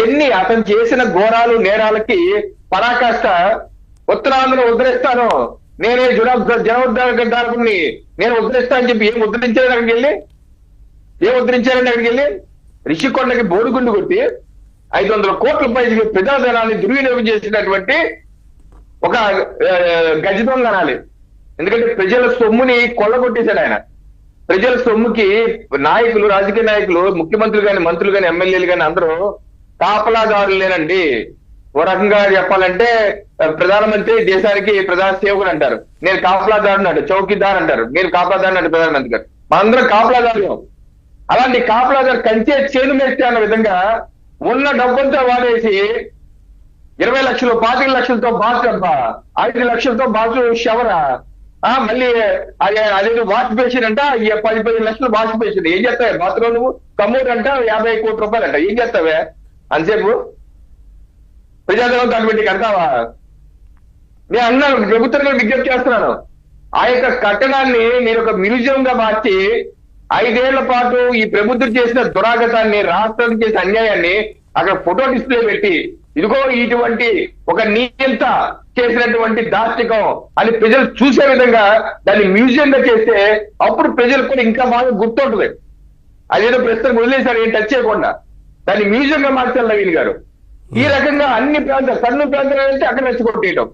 ఎన్ని అతను చేసిన ఘోరాలు నేరాలకి పరాకాష్ట ఉత్తరాంధ్ర ఉద్ధరిస్తాను. నేనే జన జనోద్ధారకుని నేను ఉద్ధరిస్తా అని చెప్పి ఏం ఉద్ధరించారని అక్కడికి వెళ్ళి? ఏం ఉద్ధరించారండి అక్కడికి వెళ్ళి? రిషికొండకి బోడిగుండు కొట్టి ఐదు వందల కోట్ల పైకి ప్రజాధనాన్ని దుర్వినియోగం చేసినటువంటి ఒక గజితం అనాలి. ఎందుకంటే ప్రజల సొమ్ముని కొల్లగొట్టేశాడు ఆయన. ప్రజల సొమ్ముకి నాయకులు రాజకీయ నాయకులు ముఖ్యమంత్రులు కానీ మంత్రులు కానీ ఎమ్మెల్యేలు కానీ అందరూ కాపలాదారులేనండి. ఓ రకంగా చెప్పాలంటే ప్రధానమంత్రి దేశానికి ప్రధాన సేవకుడు అంటారు. నేను కాపలాదారుని అంటారు చౌకీదార్ అంటారు. నేను కాపలాదారు అంటే ప్రధానమంత్రి గారు. మనందరం కాపలాదారు అలాంటి కాపలాదారు కంచే చేను మేస్తే అన్న విధంగా ఉన్న డబ్బంతా వాడేసి ఇరవై లక్షలు పాతిక లక్షలతో బాస్ అబ్బా ఐదు లక్షలతో బాసు షవరా ఆ మళ్ళీ అదే అదేదో వాష్ బేసిన్ అంట పది పది లక్షలు వాష్ బేసిన్. ఏం చేస్తావే? బాత్రూమ్ నువ్వు? కమ్మూరు అంట యాభై కోట్ల రూపాయలు అంట ఏం చేస్తావే? అంతేపు ప్రజాధనం దాన్ని పెట్టి కడతావా? నేను అన్నాను ప్రభుత్వం విజ్ఞప్తి చేస్తున్నాను. ఆ యొక్క కట్టడాన్ని నేను ఒక మ్యూజియం గా మార్చి ఐదేళ్ళ పాటు ఈ ప్రభుత్వం చేసిన దురాగతాన్ని రాష్ట్రానికి చేసిన అన్యాయాన్ని అక్కడ ఫోటో డిస్ప్లే పెట్టి ఇదిగో ఇటువంటి ఒక నియంత చేసినటువంటి దాష్టికం అని ప్రజలు చూసే విధంగా దాన్ని మ్యూజియంగా చేస్తే అప్పుడు ప్రజలకు కూడా ఇంకా బాగా గుర్తుంటుంది అదేదో ప్రస్తుతం వదిలేశారు ఏం టచ్ చేయకుండా. దాన్ని మ్యూజియం గా మార్చాలి నవీన్ గారు. ఈ రకంగా అన్ని ప్రాంతాలు సన్ను ప్రాంతాలు అంటే అక్కడ రెచ్చగొట్టేయటం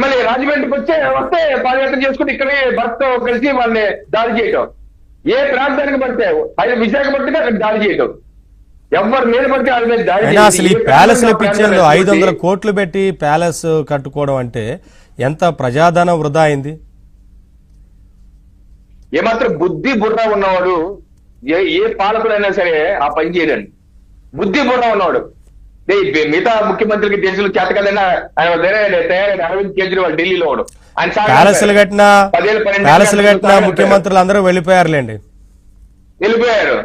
మళ్ళీ రాజమండ్రికి వచ్చే వస్తే పాదయాత్ర చేసుకుని ఇక్కడే భర్తతో కలిసి వాళ్ళని దాడి చేయటం. ఏ ప్రాంతానికి పడితే అది విశాఖపట్నం అక్కడ దాడి చేయటం. ఎవరు మీద పడితే వాళ్ళ మీద దాడి అసలు ఈ ఇప్పించేందుకు ప్రాంతాలు ఐదు వందల కోట్లు పెట్టి ప్యాలెస్ కట్టుకోవడం అంటే ఎంత ప్రజాధనం వృధా అయింది? ఏమాత్రం బుద్ధి బుర్ర ఉన్నవాడు ఏ ఏ పాలకుడైనా సరే ఆ పని చేయడండి. బుద్ధి బుర్ర ఈ మిగతా ముఖ్యమంత్రికి దేశంలో చేత ఆయన తయారైన అరవింద్ కేజ్రీవాల్ ఢిల్లీలో వాడు. ఆయన కట్టిన ప్యాలెస్లు కట్టిన ముఖ్యమంత్రులు అందరూ వెళ్ళిపోయారులేండి. వెళ్ళిపోయారు.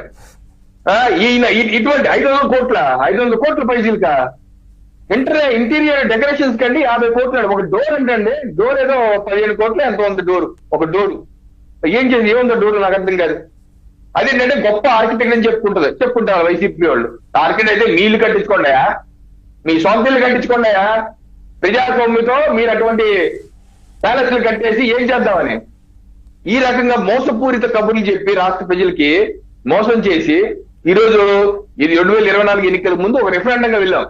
ఆ, ఈయన ఇటువంటి ఐదు వందల కోట్ల ఐదు వందల కోట్ల పైసలుకా ఇంటర్ ఇంటీరియర్ డెకరేషన్స్ కండి యాభై కోట్లు ఒక డోర్ అంటే డోర్ ఏదో పదిహేను కోట్లు ఎంత ఉంది డోర్. ఒక డోర్. ఏం చేసి ఏముందో డోర్ నాకు అర్థం కాదు. అదేంటంటే గొప్ప ఆర్కిటెక్ట్ అని చెప్పుకుంటది. చెప్పుకుంటారు వైసీపీ వాళ్ళు. ఆర్కిటెక్ట్ అయితే నీళ్ళు కట్టించుకోండియా మీ సొంత ఇల్లు కట్టించుకోండియా ప్రజాస్వామ్యంతో మీరు అటువంటి ప్యాలెస్లు కట్టేసి ఏం చేద్దామని? ఈ రకంగా మోసపూరిత కబుర్లు చెప్పి రాష్ట్ర ప్రజలకి మోసం చేసి ఈ ఇది రెండు వేల ఇరవై నాలుగు ఎన్నికల ముందు ఒక రిఫరెండంగా వెళ్ళాం.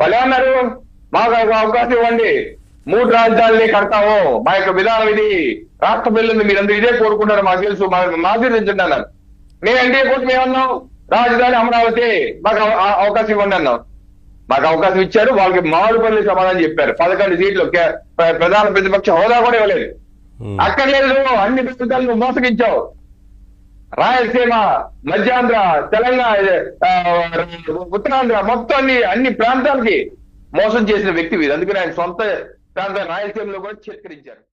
వాళ్ళు ఏమన్నారు? మాకు ఒక అవకాశం ఇవ్వండి. మూడు రాజధానులే కడతాము. మా యొక్క విధానం ఇది. రాష్ట్ర పిల్లలు మీరందరూ ఇదే కోరుకుంటారు మాకు తెలుసు. మా- మా ఆశీర్వదించండి అన్నారు. మేము ఎన్డీఏ కోర్టు మేమన్నాం రాజధాని అమరావతి మాకు అవకాశం ఇవ్వండి అన్నాం. మాకు అవకాశం ఇచ్చారు వాళ్ళకి మామిడి పల్లి సమాధానం చెప్పారు. పదకొండు సీట్లు ప్ర- ప్ర- ప్రధాన ప్రతిపక్ష హోదా కూడా ఇవ్వలేదు. అక్కర్లేదు అన్ని ప్రాంతాలను మోసగించావు. రాయలసీమ మధ్యాంధ్ర తెలంగాణ ఉత్తరాంధ్ర మొత్తం అన్ని అన్ని ప్రాంతాలకి మోసం చేసిన వ్యక్తి అందుకని ఆయన సొంత ప్రాంత రాయలసీమలో కూడా చిత్కరించారు.